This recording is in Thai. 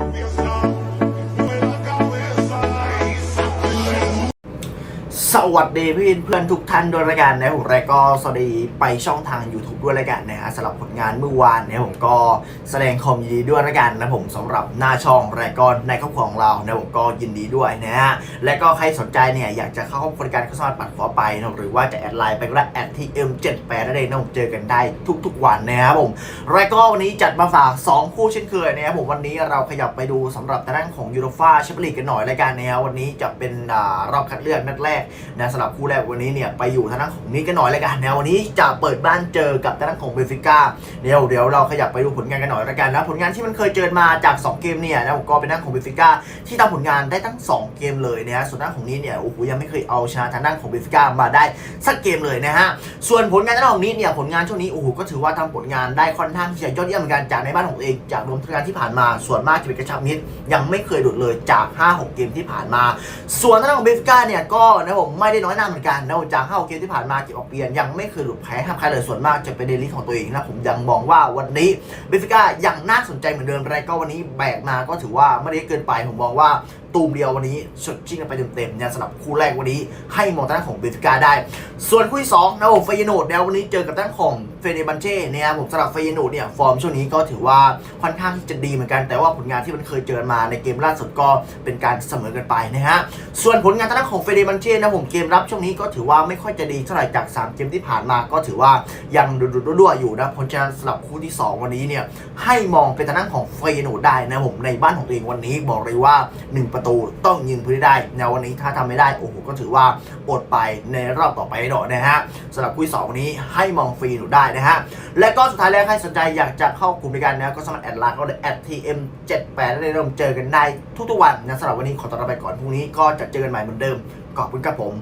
We. สวัสดีพี่เพื่อนทุกท่านด้วยละกันนะผมแล้วก็สวัสดีไปช่องทาง YouTube ด้วยละกันนะฮะสำหรับผลงานเมื่อวานเนี่ยผมก็แสดงความยินดีด้วยละกันนะผมสำหรับหน้าช่องรายการในครอบครัวของเรานะผมก็ยินดีด้วยนะฮะและก็ใครสนใจเนี่ยอยากจะเข้าบริการก็สามารถปัดขอไปนะหรือว่าจะแอดไลน์ไปก็ได้แอดทีเอ็มเจ็ดแปดนั่นเองนะผมเจอกันได้ทุก ๆ วันนะครับผมรายการวันนี้จัดมาฝาก 2 คู่เช่นเคยนะครับผมวันนี้เราขยับไปดูสำหรับทางด้านของยูโรฟาแชมเปี้ยนลีกกันหน่อยละกันนะฮะวันนี้จะเป็นอรอบคัดเลือกนัดแรกนะสำหรับคู่แรกวันนี้เนี่ยไปอยู่ทางด้านของนี้กันหน่อยเลยกันนะวันนี้จะเปิดบ้านเจอกับทางด้านของเบฟิก้าเดี๋ยวเดี๋ยวเราขยับไปดูผลงานกันหน่อยละกันนะผลงานที่มันเคยเจอมาจาก 2 เกมเนี่ยนะผมก็เป็นด้านของเบฟิก้าที่ทำผลงานได้ทั้ง 2 เกมเลยนะฮะส่วนด้านของนี้เนี่ยโอ้โหยังไม่เคยเอาชนะทางด้านของเบฟิก้ามาได้สักเกมเลยนะฮะ ส่วนผลงานด้านของนี้เนี่ยผลงานช่วงนี้โอ้โหก็ถือว่าทำผลงานได้ค่อนข้างที่จะยอดเยี่ยมเหมือนกันจากในบ้านของตัวเองจากรวมทุกการที่ผ่านมาส่วนมากจะเป็นกระชับมิตรยังไม่เคยหลุดเลยจาก 5-6 เกมที่ผ่านมา ส่วนด้านของเบฟิก้าเนี่ยก็นะผมไม่ได้น้อยหน้าเหมือนกันนะจาก5เกมที่ผ่านมาเก็บออกเปลี่ยนยังไม่เคยหลุดแพ้ห้ามใครเลยส่วนมากจะเป็นเดลิทของตัวเองนะผมยังมองว่าวันนี้เบฟิก้ายังน่าสนใจเหมือนเดิมไรก็วันนี้แบกมาก็ถือว่าไม่ได้เกินไปผมมองว่าตูมเดียววันนี้สดชิ่งกันไปเต็มๆเนี่ยสำหรับคู่แรกวันนี้ ให้มองทางด้านของเบฟิก้าได้ ส่วนคู่ที่สองนะผมเฟยโนดเนี่ยวันนี้เจอกับทางด้านของเฟเนบันเช่เนี่ยผมสำหรับเฟยโนดเนี่ยฟอร์มช่วงนี้ก็ถือว่าค่อนข้างที่จะดีเหมือนกันแต่ว่าผลงานที่มันเคยเจอมาในเกมล่าสุดก็เป็นการเสมอกันไปนะฮะส่วนผลงานทางด้านของเฟเดมันเช่นะผมเกมรับช่วงนี้ก็ถือว่าไม่ค่อยจะดีเท่าไหร่จาก 3 เกมที่ผ่านมาก็ถือว่ายังดุดๆรั่วๆอยู่นะเพรานสำหรับคู่ที่ 2 วันนี้เนี่ยให้มองเป็นทางด้านของเฟยโนดได้นะผมในบ้านของตัวเองวันนี้บอกเลยว่า1ประตูต้องยิงพื้นได้ในวันนี้ถ้าทำไม่ได้โอ้โหก็ถือว่าอดไปในรอบต่อไปหน่อยนะฮะสำหรับคู่ที่สองนี้ให้มองฟรีหนูได้นะฮะและก็สุดท้ายแล้วใครสนใจอยากจะเข้ากลุ่มในการนะก็สามารถแอดไลน์ก็เลยแอดทีเอ็มเจ็ดแปดได้เริ่มเจอกันได้ทุกๆวันนะสำหรับวันนี้ขอตัวลาไปก่อนพรุ่งนี้ก็จะเจอกันใหม่เหมือนเดิมขอบคุณครับผม